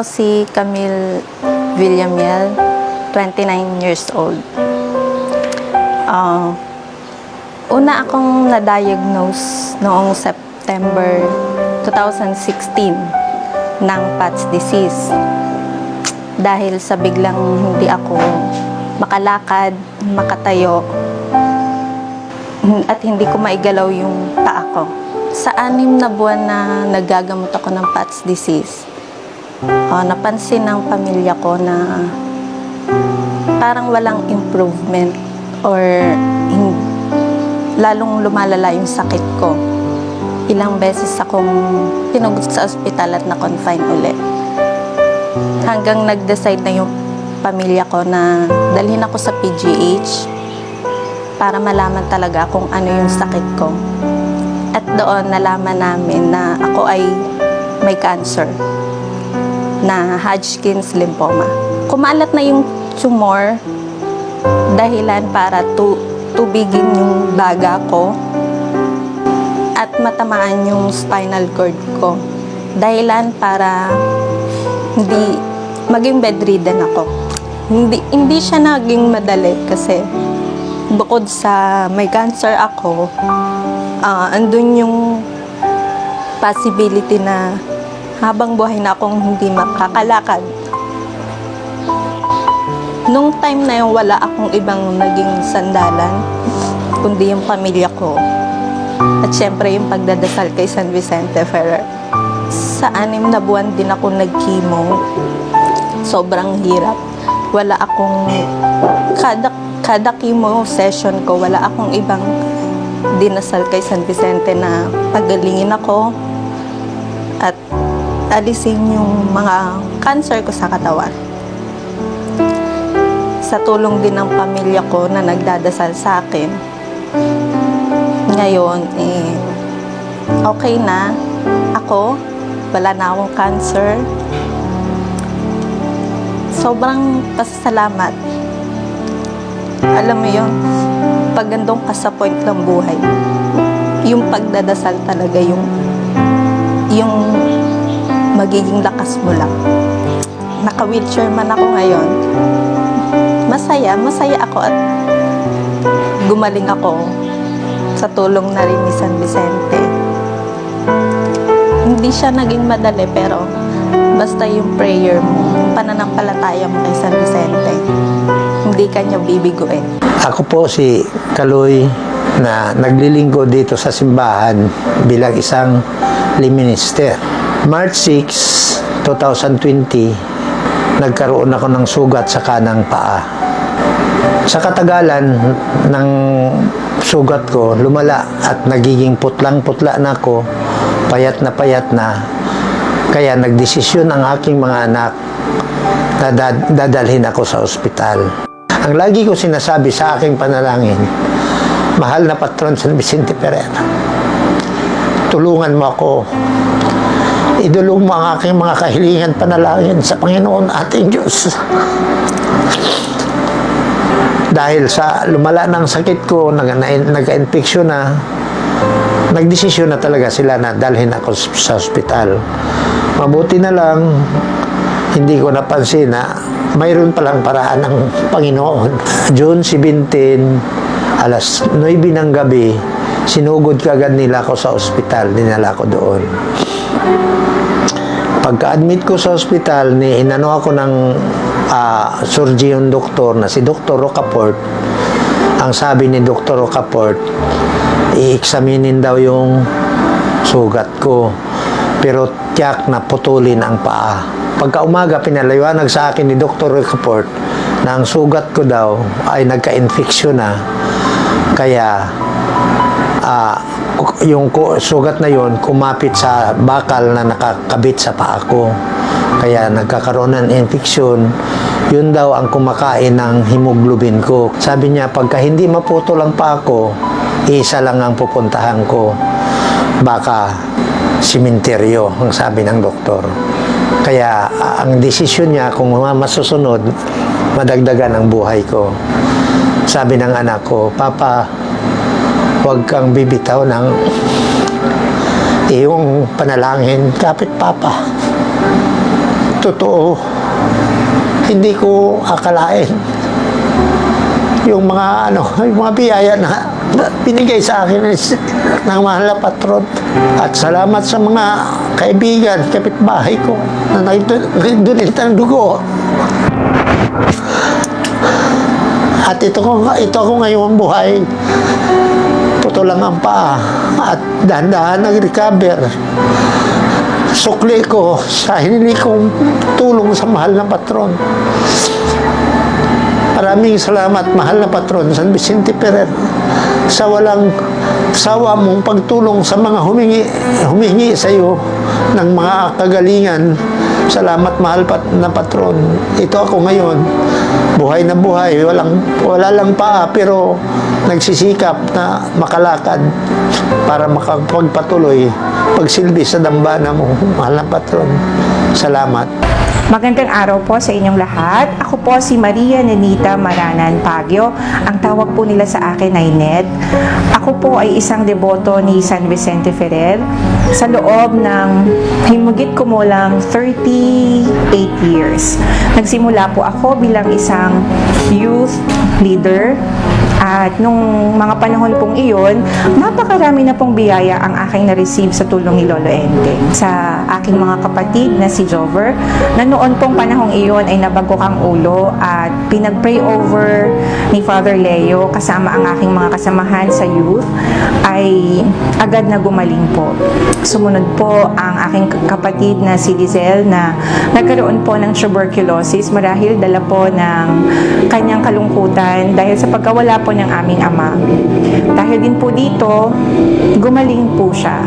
Ako si Camille Villamiel, 29 years old. Ah, una akong na-diagnose noong September 2016 ng PATS disease. Dahil sa biglang hindi ako makalakad, makatayo, at hindi ko maigalaw yung paa ko. Sa anim na buwan na nagagamot ako ng PATS disease, ah, napansin ng pamilya ko na parang walang improvement or hin- lalong lumalala yung sakit ko. Ilang beses akong pinugot sa ospital at na-confine ulit. Hanggang nag-decide na yung pamilya ko na dalhin ako sa PGH para malaman talaga kung ano yung sakit ko. At doon nalaman namin na ako ay may cancer na Hodgkin's lymphoma. Kumalat na yung tumor dahilan para tu tubigin yung baga ko at matamaan yung spinal cord ko. Dahilan para hindi maging bedridden ako. Hindi hindi siya naging madali kasi bukod sa may cancer ako, ah, andun yung possibility na habang buhay na akong hindi makakalakad. Nung time na yun, wala akong ibang naging sandalan, kundi yung pamilya ko. At syempre yung pagdadasal kay San Vicente Ferrer. Sa anim na buwan din ako nag-chemo. Sobrang hirap. Wala akong, kada, kada chemo session ko, wala akong ibang dinasal kay San Vicente na pagalingin ako at alisin yung mga cancer ko sa katawan. Sa tulong din ng pamilya ko na nagdadasal sa akin, ngayon, eh, okay na ako, wala na akong cancer. Sobrang pasasalamat. Alam mo yun, pag gandong ka sa point ng buhay, yung pagdadasal talaga yung yung magiging lakas mo lang. Naka-wheelchair man ako ngayon. Masaya, masaya ako at gumaling ako sa tulong na rin ni San Vicente. Hindi siya naging madali pero basta yung prayer mo, pananampalataya mo kay San Vicente, hindi ka niya bibiguin. Ako po si Kaloy na naglilingkod dito sa simbahan bilang isang lay minister. March 6, 2020, nagkaroon ako ng sugat sa kanang paa. Sa katagalan ng sugat ko, lumala at nagiging putlang-putla na ako, payat na payat na. Kaya nagdesisyon ang aking mga anak na dad- dadalhin ako sa ospital. Ang lagi ko sinasabi sa aking panalangin, mahal na patron San Vicente Pereira, tulungan mo ako. Idulog mo ang aking mga kahilingan panalangin sa Panginoon ating Diyos. Dahil sa lumala ng sakit ko, nag- na- nagka-infeksyon na, nagdesisyon na talaga sila na dalhin ako sa ospital. Mabuti na lang, hindi ko napansin na mayroon palang paraan ng Panginoon. June 17, alas 9 ng gabi, sinugod kagad nila ako sa ospital, dinala ko doon. Pagka-admit ko sa ospital, ni inano ako ng ah, surgeon doktor na si Dr. Rocaport. Ang sabi ni Dr. Rocaport, i-examinin daw yung sugat ko. Pero tiyak na putulin ang paa. Pagka umaga, pinaliwanag sa akin ni Dr. Rocaport na ang sugat ko daw ay nagka-infeksyon na. Kaya yung sugat na yon kumapit sa bakal na nakakabit sa paa ko. Kaya nagkakaroon ng infeksyon. Yun daw ang kumakain ng hemoglobin ko. Sabi niya, pagka hindi maputol ang paa ko, isa lang ang pupuntahan ko. Baka simenteryo, ang sabi ng doktor. Kaya ah, ang desisyon niya kung masusunod, madagdagan ang buhay ko. Sabi ng anak ko, Papa, huwag kang bibitaw ng iyong panalangin kapit papa. totoo, hindi ko akalain yung mga ano, yung mga biyaya na binigay sa akin ng mahal na patron. At salamat sa mga kaibigan, kapitbahay ko na nagdunit ng dugo. At ito ko, ito ako ngayon buhay. Puto lang ang paa at dahan-dahan nag-recover. Sukli ko sa hinili kong tulong sa mahal na patron. Maraming salamat, mahal na patron, San Vicente Ferrer, sa walang sawa mong pagtulong sa mga humingi, humingi sa iyo ng mga kagalingan. Salamat, mahal pat, na patron. Ito ako ngayon, buhay na buhay, walang, wala lang paa, pero nagsisikap na makalakad para makapagpatuloy pagsilbi sa dambana mo, mahal na patron. Salamat. Magandang araw po sa inyong lahat. Ako po si Maria Nenita Maranan Pagyo. Ang tawag po nila sa akin ay Net. Ako po ay isang deboto ni San Vicente Ferrer sa loob ng himugit kumulang 38 years. Nagsimula po ako bilang isang youth leader at nung mga panahon pong iyon, napakarami na pong biyaya ang aking na-receive sa tulong ni Lolo Enteng. Sa aking mga kapatid na si Jover, na noon pong panahong iyon ay nabagok ang ulo at pinag-pray over ni Father Leo kasama ang aking mga kasamahan sa youth ay agad na gumaling po. Sumunod po ang aking kapatid na si Lizelle na nagkaroon po ng tuberculosis marahil dala po ng kanyang kalungkutan dahil sa pagkawala po ng aming ama. Dahil din po dito, gumaling po siya.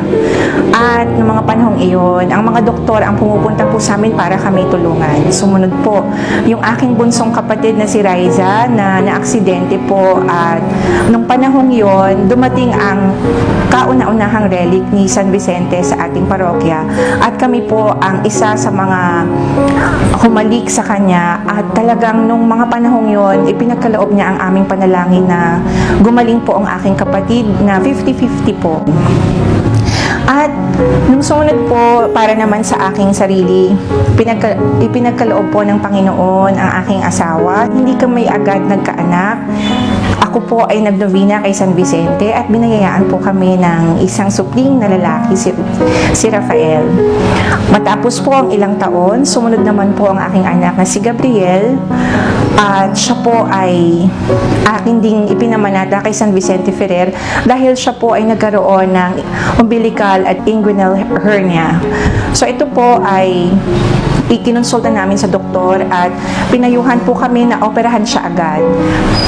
At noong mga panahong iyon, ang mga doktor ang pumupunta po sa amin para kami tulungan. Sumunod po yung aking bunsong kapatid na si Riza na naaksidente po at nung panahong iyon, dumating ang kauna-unahang relic ni San Vicente sa ating parokya at kami po ang isa sa mga humalik sa kanya at talagang nung mga panahong yon ipinagkaloob niya ang aming panalangin na gumaling po ang aking kapatid na 50-50 po. At nung sumunod po, para naman sa aking sarili, pinagka, ipinagkaloob po ng Panginoon ang aking asawa. Hindi kami agad nagkaanak. Ako po ay nagnovina kay San Vicente at binayayaan po kami ng isang supling na lalaki, si, si Rafael. Matapos po ang ilang taon, sumunod naman po ang aking anak na si Gabriel at siya po ay akin ding ipinamanata kay San Vicente Ferrer dahil siya po ay nagkaroon ng umbilical at inguinal hernia. So ito po ay ikinonsulta namin sa doktor at pinayuhan po kami na operahan siya agad.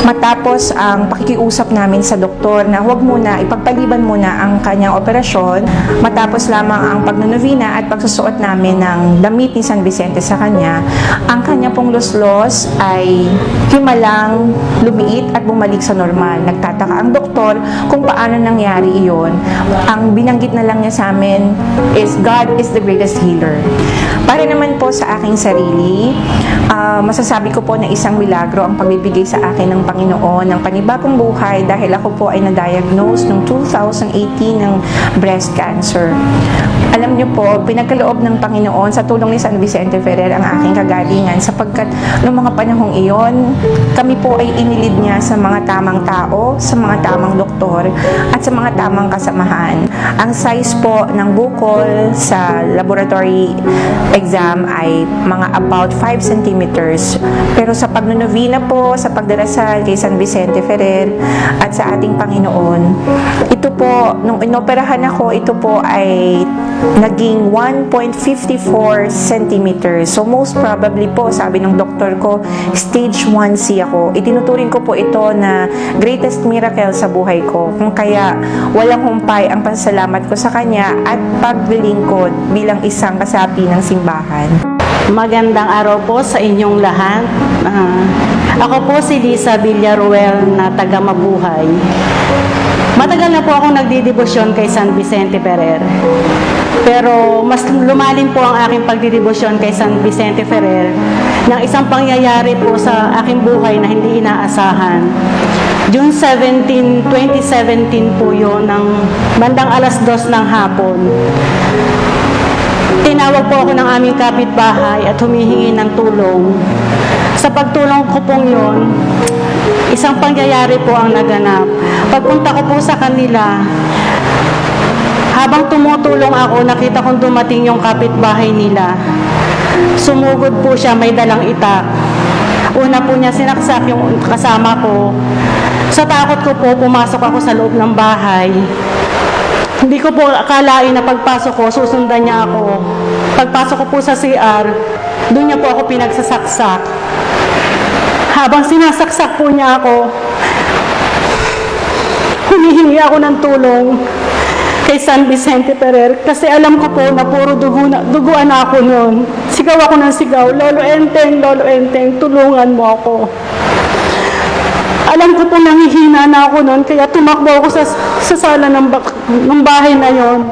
Matapos ang pakikiusap namin sa doktor na huwag muna, ipagpaliban muna ang kanyang operasyon, matapos lamang ang pagnunovina at pagsusuot namin ng damit ni San Vicente sa kanya, ang kanya pong luslos ay himalang lumiit at bumalik sa normal. Nagtataka ang doktor kung paano nangyari iyon. Ang binanggit na lang niya sa amin is God is the greatest healer. Para naman po sa aking sarili, ah, masasabi ko po na isang milagro ang pagbibigay sa akin ng Panginoon ng panibagong buhay dahil ako po ay na-diagnose noong 2018 ng breast cancer. Alam niyo po, pinagkaloob ng Panginoon sa tulong ni San Vicente Ferrer ang aking kagalingan sapagkat noong mga panahong iyon, kami po ay inilid niya sa mga tamang tao, sa mga tamang doktor, at sa mga tamang kasamahan. Ang size po ng bukol sa laboratory exam ay mga about 5 centimeters. Pero sa pagnunovina po, sa pagdarasal kay San Vicente Ferrer at sa ating Panginoon, ito po, nung inoperahan ako, ito po ay naging 1.54 centimeters. So most probably po, sabi ng doktor ko, stage 1C ako. Itinuturing ko po ito na greatest miracle sa buhay ko. Kung kaya walang humpay ang pasalamat ko sa kanya at paglilingkod bilang isang kasapi ng simbahan. Magandang araw po sa inyong lahat. Ah, ako po si Lisa Villaruel na taga Mabuhay. Matagal na po akong nagdidibosyon kay San Vicente Ferrer. Pero mas lumalim po ang aking pagdidibosyon kay San Vicente Ferrer ng isang pangyayari po sa aking buhay na hindi inaasahan. June 17, 2017 po yun, ng bandang alas dos ng hapon. tinawag po ako ng aming kapitbahay at humihingi ng tulong. Sa pagtulong ko pong yun, isang pangyayari po ang naganap. Pagpunta ko po sa kanila, habang tumutulong ako, nakita kong dumating yung kapitbahay nila. Sumugod po siya, may dalang itak. Una po niya sinaksak yung kasama ko. Sa takot ko po, pumasok ako sa loob ng bahay. Hindi ko po akalain na pagpasok ko, susundan niya ako. Pagpasok ko po sa CR, doon niya po ako pinagsasaksak. Habang sinasaksak po niya ako, humihingi ako ng tulong kay San Vicente Ferrer kasi alam ko po na puro dugo na, duguan ako noon. Sigaw ako ng sigaw, Lolo Enteng, Lolo Enteng, tulungan mo ako. Alam ko po nangihina na ako noon kaya tumakbo ako sa, sa sala ng, bak- ng bahay na yon.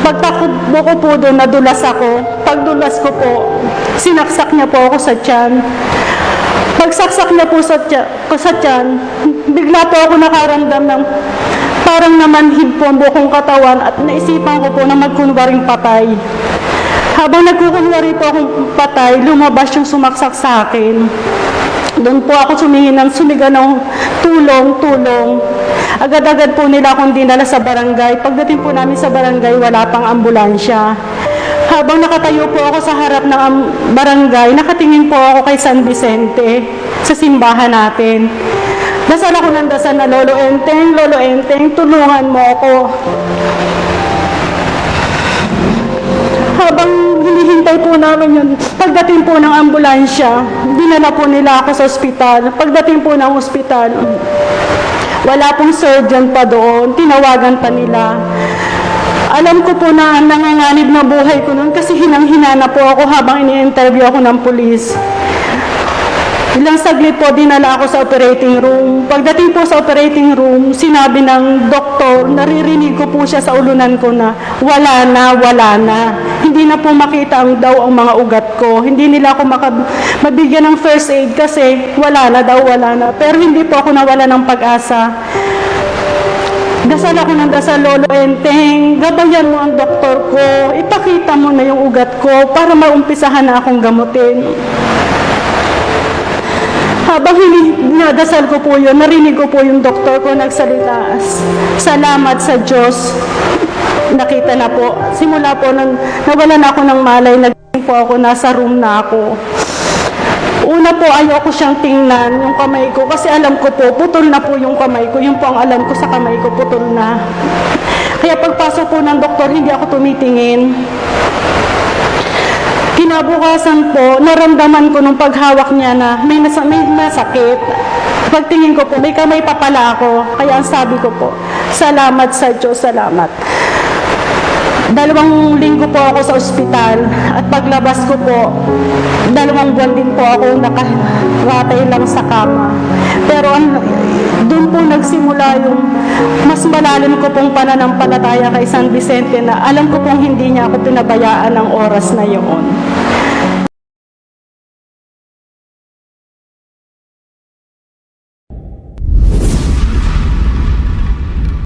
Pagtakbo ko po doon, nadulas ako. Pagdulas ko po, sinaksak niya po ako sa tiyan. Pagsaksak niya po sa, tiyan, ko sa tiyan, bigla po ako nakaramdam ng parang namanhid po ang bukong katawan at naisipan ko po na magkunwaring patay. Habang nagkukunwari po akong patay, lumabas yung sumaksak sa akin. Doon po ako sumingi ng sumiga ng tulong, tulong. Agad-agad po nila akong dinala sa barangay. Pagdating po namin sa barangay, wala pang ambulansya. Habang nakatayo po ako sa harap ng barangay, nakatingin po ako kay San Vicente sa simbahan natin. Dasal ako ng dasal na Lolo Enteng, Lolo Enteng, tulungan mo ako. Habang hinihintay po namin yun, pagdating po ng ambulansya, dinala po nila ako sa ospital. Pagdating po ng ospital, wala pong surgeon pa doon, tinawagan pa nila. Alam ko po na nanganganib na buhay ko noon kasi hinang-hina na po ako habang ini-interview ako ng pulis. Ilang saglit po, dinala ako sa operating room. Pagdating po sa operating room, sinabi ng doktor, naririnig ko po siya sa ulunan ko na wala na, wala na. Hindi na po makita ang daw ang mga ugat ko. Hindi nila ako mabigyan ng first aid kasi wala na daw, wala na. Pero hindi po ako nawala ng pag-asa. Dasal ako ng dasal, Lolo Enteng. Gabayan mo ang doktor ko. Ipakita mo na yung ugat ko para maumpisahan na akong gamutin. Habang hinadasal ko po yun, narinig ko po yung doktor ko nagsalita. Salamat sa Diyos. Nakita na po. Simula po, nang, nawala na ako ng malay, naging po ako, nasa room na ako. Una po, ayoko siyang tingnan yung kamay ko kasi alam ko po, putol na po yung kamay ko. Yun po ang alam ko sa kamay ko, putol na. Kaya pagpasok po ng doktor, hindi ako tumitingin. Kinabukasan po, naramdaman ko nung paghawak niya na may, nasa, may masakit. Pagtingin ko po, may kamay pa pala ako. Kaya ang sabi ko po, salamat sa Diyos, salamat. Dalawang linggo po ako sa ospital at paglabas ko po, dalawang buwan din po ako nakaratay lang sa kama. Pero ang, doon po nagsimula yung mas malalim ko pong pananampalataya kay San Vicente na alam ko pong hindi niya ako pinabayaan ng oras na yun.